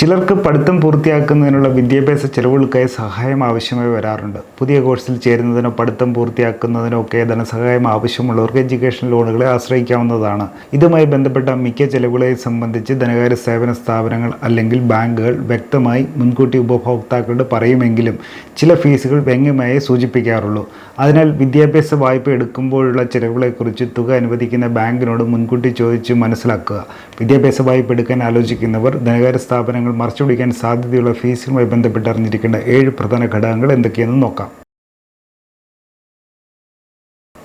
ചിലർക്ക് പഠിത്തം പൂർത്തിയാക്കുന്നതിനുള്ള വിദ്യാഭ്യാസ ചെലവുകൾക്കായി സഹായം ആവശ്യമായി വരാറുണ്ട്. പുതിയ കോഴ്സിൽ ചേരുന്നതിനോ പഠിത്തം പൂർത്തിയാക്കുന്നതിനോ ഒക്കെ ധനസഹായം ആവശ്യമുള്ളവർക്ക് എഡ്യൂക്കേഷൻ ലോണുകളെ ആശ്രയിക്കാവുന്നതാണ്. ഇതുമായി ബന്ധപ്പെട്ട മിക്ക ചെലവുകളെ സംബന്ധിച്ച് ധനകാര്യ സേവന സ്ഥാപനങ്ങൾ അല്ലെങ്കിൽ ബാങ്കുകൾ വ്യക്തമായി മുൻകൂട്ടി ഉപഭോക്താക്കളോട് പറയുമെങ്കിലും ചില ഫീസുകൾ വ്യംഗ്യമായി സൂചിപ്പിക്കാറുള്ളൂ. അതിനാൽ വിദ്യാഭ്യാസ വായ്പ എടുക്കുമ്പോഴുള്ള ചെലവുകളെക്കുറിച്ച് തുക അനുവദിക്കുന്ന ബാങ്കിനോട് മുൻകൂട്ടി ചോദിച്ച് മനസ്സിലാക്കുക. വിദ്യാഭ്യാസ വായ്പ എടുക്കാൻ ആലോചിക്കുന്നവർ ധനകാര്യ സ്ഥാപനങ്ങൾ മറച്ചുപിടിക്കാൻ സാധ്യതയുള്ള ഫീസുമായി ബന്ധപ്പെട്ട് അറിഞ്ഞിരിക്കേണ്ട ഏഴ് പ്രധാന ഘടകങ്ങൾ എന്തൊക്കെയെന്ന് നോക്കാം.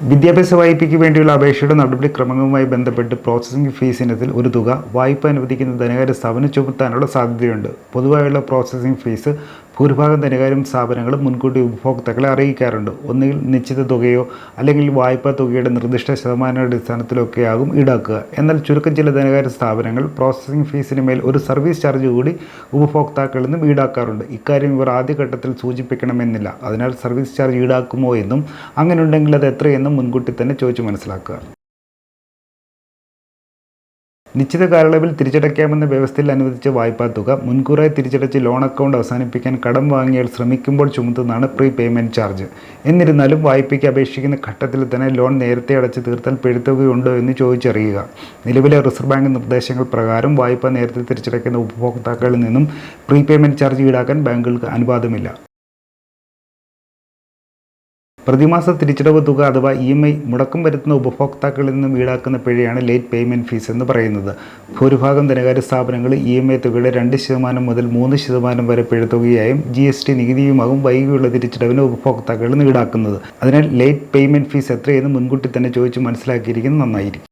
വിദ്യാഭ്യാസ വായ്പയ്ക്ക് വേണ്ടിയുള്ള അപേക്ഷയുടെ നടപടിക്രമങ്ങളുമായി ബന്ധപ്പെട്ട് പ്രോസസ്സിംഗ് ഫീസ് ഇനത്തിൽ ഒരു തുക വായ്പ അനുവദിക്കുന്ന ധനകാര്യ സ്ഥാപനം ചുമത്താനുള്ള സാധ്യതയുണ്ട്. പൊതുവായുള്ള പ്രോസസ്സിംഗ് ഫീസ് ഭൂരിഭാഗം ധനകാര്യം സ്ഥാപനങ്ങളും മുൻകൂട്ടി ഉപഭോക്താക്കളെ അറിയിക്കാറുണ്ട്. ഒന്നുകിൽ നിശ്ചിത തുകയോ അല്ലെങ്കിൽ വായ്പാ തുകയുടെ നിർദ്ദിഷ്ട ശതമാന അടിസ്ഥാനത്തിലൊക്കെയാകും ഈടാക്കുക. എന്നാൽ ചുരുക്കം ചില ധനകാര്യ സ്ഥാപനങ്ങൾ പ്രോസസ്സിംഗ് ഫീസിന് മേൽ ഒരു സർവീസ് ചാർജ് കൂടി ഉപഭോക്താക്കളിൽ നിന്നും ഈടാക്കാറുണ്ട്. ഇക്കാര്യം ഇവർ ആദ്യഘട്ടത്തിൽ സൂചിപ്പിക്കണമെന്നില്ല. അതിനാൽ സർവീസ് ചാർജ് ഈടാക്കുമോ എന്നും അങ്ങനെയുണ്ടെങ്കിൽ അത് എത്രയെന്നും മുൻകൂട്ടി തന്നെ ചോദിച്ചു മനസ്സിലാക്കുക. നിശ്ചിത കാലയളവിൽ തിരിച്ചടയ്ക്കാമെന്ന വ്യവസ്ഥയിൽ അനുവദിച്ച വായ്പാ തുക മുൻകൂറായി തിരിച്ചടച്ച് ലോൺ അക്കൗണ്ട് അവസാനിപ്പിക്കാൻ കടം വാങ്ങിയാൽ ശ്രമിക്കുമ്പോൾ ചുമത്തുന്നതാണ് പ്രീ പേയ്മെന്റ് ചാർജ്. എന്നിരുന്നാലും വായ്പയ്ക്ക് അപേക്ഷിക്കുന്ന ഘട്ടത്തിൽ തന്നെ ലോൺ നേരത്തെ അടച്ച് തീർത്താൽ പിഴുത്തുകയുണ്ടോ എന്ന് ചോദിച്ചറിയുക. നിലവിലെ റിസർവ് ബാങ്ക് നിർദ്ദേശങ്ങൾ പ്രകാരം വായ്പ നേരത്തെ തിരിച്ചടയ്ക്കുന്ന ഉപഭോക്താക്കളിൽ നിന്നും പ്രീ പേയ്മെന്റ് ചാർജ് ഈടാക്കാൻ ബാങ്കുകൾക്ക് അനുവാദമില്ല. പ്രതിമാസ തിരിച്ചടവ് തുക അഥവാ ഇ എം ഐ മുടക്കം വരുത്തുന്ന ഉപഭോക്താക്കളിൽ നിന്നും ഈടാക്കുന്ന പിഴയാണ് ലേറ്റ് പേയ്മെന്റ് ഫീസ് എന്ന് പറയുന്നത്. ഭൂരിഭാഗം ധനകാര്യ സ്ഥാപനങ്ങൾ ഇ എം ഐ തുകയുടെ രണ്ട് ശതമാനം മുതൽ മൂന്ന് ശതമാനം വരെ പിഴത്തുകയായും ജി എസ് ടി നികുതിയുമാകും വൈകിയുള്ള തിരിച്ചടവിന് ഉപഭോക്താക്കളിൽ നിന്ന് ഈടാക്കുന്നത്. അതിനാൽ ലേറ്റ് പേയ്മെന്റ് ഫീസ് എത്രയെന്ന് മുൻകൂട്ടി തന്നെ ചോദിച്ച് മനസ്സിലാക്കിയിരിക്കുന്നത് നന്നായിരിക്കും.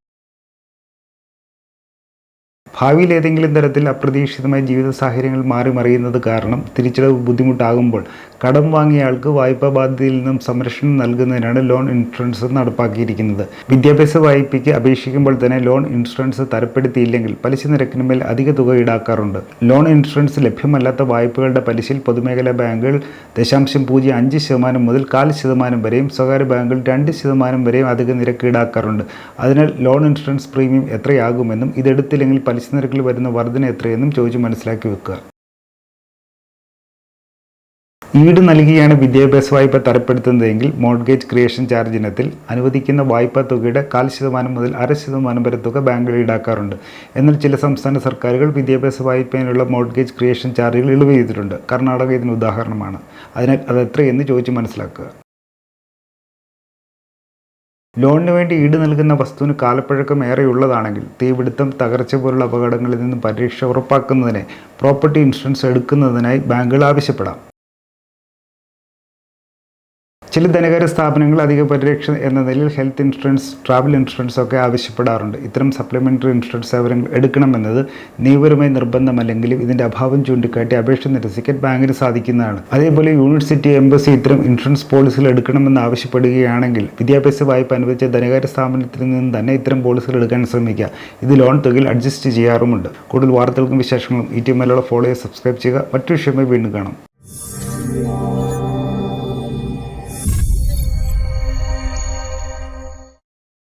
ഭാവിയിൽ ഏതെങ്കിലും തരത്തിൽ അപ്രതീക്ഷിതമായ ജീവിത സാഹചര്യങ്ങൾ മാറി മറിയുന്നത് കാരണം തിരിച്ചടവ് ബുദ്ധിമുട്ടാകുമ്പോൾ കടം വാങ്ങിയ ആൾക്ക് വായ്പാ ബാധ്യതയിൽ നിന്നും സംരക്ഷണം നൽകുന്നതിനാണ് ലോൺ ഇൻഷുറൻസ് നടപ്പാക്കിയിരിക്കുന്നത്. വിദ്യാഭ്യാസ വായ്പയ്ക്ക് അപേക്ഷിക്കുമ്പോൾ തന്നെ ലോൺ ഇൻഷുറൻസ് തരപ്പെടുത്തിയില്ലെങ്കിൽ പലിശ നിരക്കിന് മേൽ അധിക തുക ഈടാക്കാറുണ്ട്. ലോൺ ഇൻഷുറൻസ് ലഭ്യമല്ലാത്ത വായ്പകളുടെ പലിശയിൽ പൊതുമേഖലാ ബാങ്കുകൾ ദശാംശം പൂജ്യം അഞ്ച് ശതമാനം മുതൽ കാൽ ശതമാനം വരെയും സ്വകാര്യ ബാങ്കുകൾ രണ്ട് ശതമാനം വരെയും അധിക നിരക്ക് ഈടാക്കാറുണ്ട്. അതിനാൽ ലോൺ ഇൻഷുറൻസ് പ്രീമിയം എത്രയാകുമെന്നും ഇതെടുത്തില്ലെങ്കിൽ പലിശ നിരക്കിൽ വരുന്ന വർധന എത്രയെന്നും ചോദിച്ച് മനസ്സിലാക്കി വെക്കുക. ഈട് നൽകിയാണ് വിദ്യാഭ്യാസ വായ്പ തരപ്പെടുത്തുന്നതെങ്കിൽ മോർഗേജ് ക്രിയേഷൻ ചാർജ് ഇനത്തിൽ അനുവദിക്കുന്ന വായ്പാ തുകയുടെ കാൽ ശതമാനം മുതൽ അര ശതമാനം വരെ തുക ബാങ്കുകൾ ഈടാക്കാറുണ്ട്. എന്നാൽ ചില സംസ്ഥാന സർക്കാരുകൾ വിദ്യാഭ്യാസ വായ്പയിലുള്ള മോഡ്ഗേജ് ക്രിയേഷൻ ചാർജുകൾ ഇളവ് ചെയ്തിട്ടുണ്ട്. കർണാടക ഇതിന് ഉദാഹരണമാണ്. അതിനാൽ അത് എത്രയെന്ന് ചോദിച്ച് മനസ്സിലാക്കുക. ലോണിന് വേണ്ടി ഈട് നൽകുന്ന വസ്തുവിന് കാലപ്പഴക്കം ഏറെയുള്ളതാണെങ്കിൽ തീപിടുത്തം തകർച്ച പോലുള്ള അപകടങ്ങളിൽ നിന്നും പരീക്ഷ ഉറപ്പാക്കുന്നതിന് പ്രോപ്പർട്ടി ഇൻഷുറൻസ് എടുക്കുന്നതിനായി ബാങ്കുകൾ ആവശ്യപ്പെടാം. ചില ധനകാര്യ സ്ഥാപനങ്ങൾ അധിക പരിരക്ഷ എന്ന നിലയിൽ ഹെൽത്ത് ഇൻഷുറൻസ് ട്രാവൽ ഇൻഷുറൻസ് ഒക്കെ ആവശ്യപ്പെടാറുണ്ട്. ഇത്തരം സപ്ലിമെന്ററി ഇൻഷുറൻസ് സേവനങ്ങൾ എടുക്കണമെന്നത് നിയമപരമായി നിർബന്ധമല്ലെങ്കിലും ഇതിന്റെ അഭാവം ചൂണ്ടിക്കാട്ടി അപേക്ഷ നിരസിക്കാൻ ബാങ്കിന് സാധിക്കുന്നതാണ്. അതേപോലെ യൂണിവേഴ്സിറ്റി എംബസി ഇത്തരം ഇൻഷുറൻസ് പോളിസികൾ എടുക്കണമെന്ന് ആവശ്യപ്പെടുകയാണെങ്കിൽ വിദ്യാഭ്യാസ വായ്പ അനുവദിച്ച ധനകാര്യ സ്ഥാപനത്തിൽ നിന്ന് തന്നെ ഇത്തരം പോളിസികൾ എടുക്കാൻ ശ്രമിക്കുക. ഇത് ലോൺ തുകയിൽ അഡ്ജസ്റ്റ് ചെയ്യാറുമുണ്ട്. കൂടുതൽ വാർത്തകൾക്കും വിശേഷങ്ങളും ഈ ടി മലയാളം ഫോളോ ചെയ്യുക സബ്സ്ക്രൈബ് ചെയ്യുക. മറ്റു വിഷയമായി വീണ്ടും കാണാം.